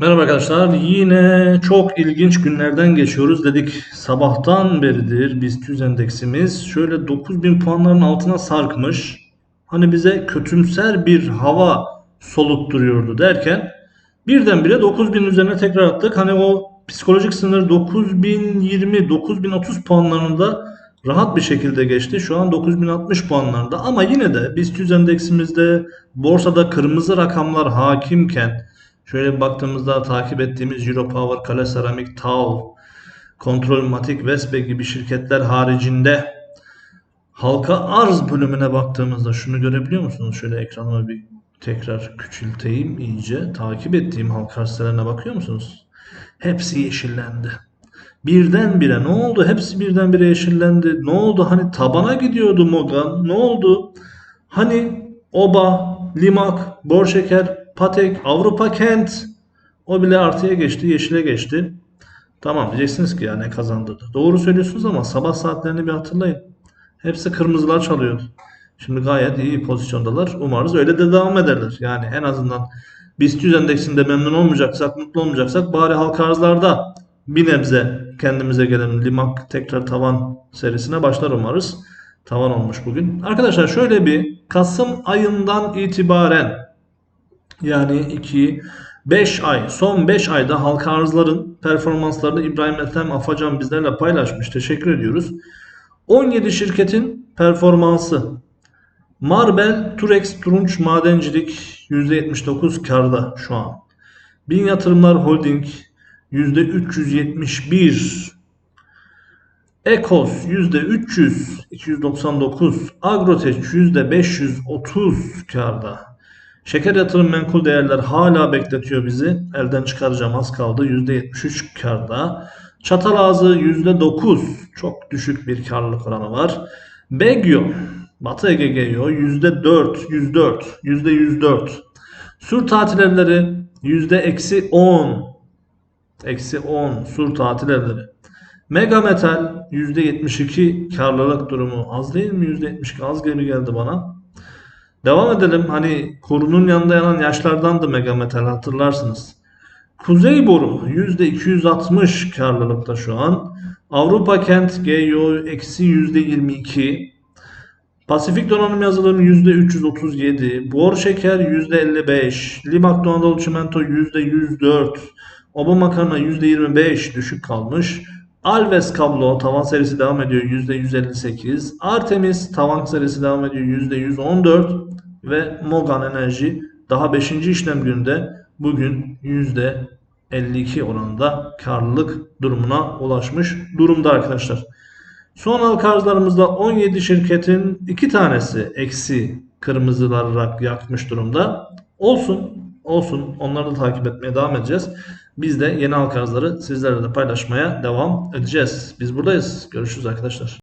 Merhaba arkadaşlar. Yine çok ilginç günlerden geçiyoruz. Dedik sabahtan beridir BIST 100 endeksimiz şöyle 9000 puanların altına sarkmış. Hani bize kötümser bir hava solutturuyordu derken birdenbire 9000 üzerine tekrar attık. Hani o psikolojik sınır 9020 9030 puanlarında rahat bir şekilde geçti. Şu an 9060 puanlarında ama yine de BIST 100 endeksimizde borsada kırmızı rakamlar hakimken Şöyle baktığımızda takip ettiğimiz Europower, Kale Seramik, Tau, Kontrolmatik, Vespe gibi şirketler haricinde halka arz bölümüne baktığımızda şunu görebiliyor musunuz? Şöyle ekranıma bir tekrar küçülteyim iyice. Takip ettiğim halka sitelerine bakıyor musunuz? Hepsi yeşillendi. Birdenbire ne oldu? Hepsi birdenbire yeşillendi. Ne oldu? Hani tabana gidiyordu Mogan. Ne oldu? Hani Oba, Limak, Borşeker, Patek, Avrupa Kent o bile artıya geçti, yeşile geçti. Tamam diyeceksiniz ki ya ne kazandırdı. Doğru söylüyorsunuz ama sabah saatlerini bir hatırlayın. Hepsi kırmızılar çalıyordu. Şimdi gayet iyi pozisyondalar. Umarız öyle de devam ederler. Yani en azından BIST 100 endeksinde memnun olmayacaksak, mutlu olmayacaksak bari halka arzlarda bir nebze kendimize gelelim. Limak tekrar tavan serisine başlar umarız. Tavan olmuş bugün. Arkadaşlar şöyle bir Kasım ayından itibaren yani 2 5 ay son 5 ayda halka arzların performanslarını İbrahim Ethem Afacan bizlerle paylaşmış. Teşekkür ediyoruz. 17 şirketin performansı Marbel Turex Turunç Madencilik %79 karda şu an. Bin Yatırımlar Holding %371 Ekos %300 299 Agroteç %530 karda. Şeker yatırım menkul değerler hala bekletiyor bizi. Elden çıkaracağım az kaldı. %73 karda. Çatal ağzı %9 çok düşük bir karlılık oranı var. Begyo Batı Ege Geo %4 104 %104 Sur tatil evleri %-10 Eksi 10 sur tatil evleri. Mega Metal %72 karlılık durumu az değil mi? %72 az gibi geldi bana. Devam edelim. Hani kurunun yanında yanan yaşlardan da Mega Metal hatırlarsınız. Kuzey Boru %260 karlılıkta şu an. Avrupa Kent GEO eksi %22. Pasifik Donanım Yazılımı %337. Bor Şeker %55. Limak Anadolu Çimento %104. Oba Makarna %25 düşük kalmış. Alves kablo tavan serisi devam ediyor %158. Artemis tavan serisi devam ediyor %114 ve Mogan Enerji daha 5. işlem gününde bugün %52 oranında karlılık durumuna ulaşmış durumda arkadaşlar. Son halka arzlarımızda 17 şirketin 2 tanesi eksi kırmızılar yakmış durumda. Olsun, olsun. Onları da takip etmeye devam edeceğiz. Biz de yeni arzları sizlerle de paylaşmaya devam edeceğiz. Biz buradayız. Görüşürüz arkadaşlar.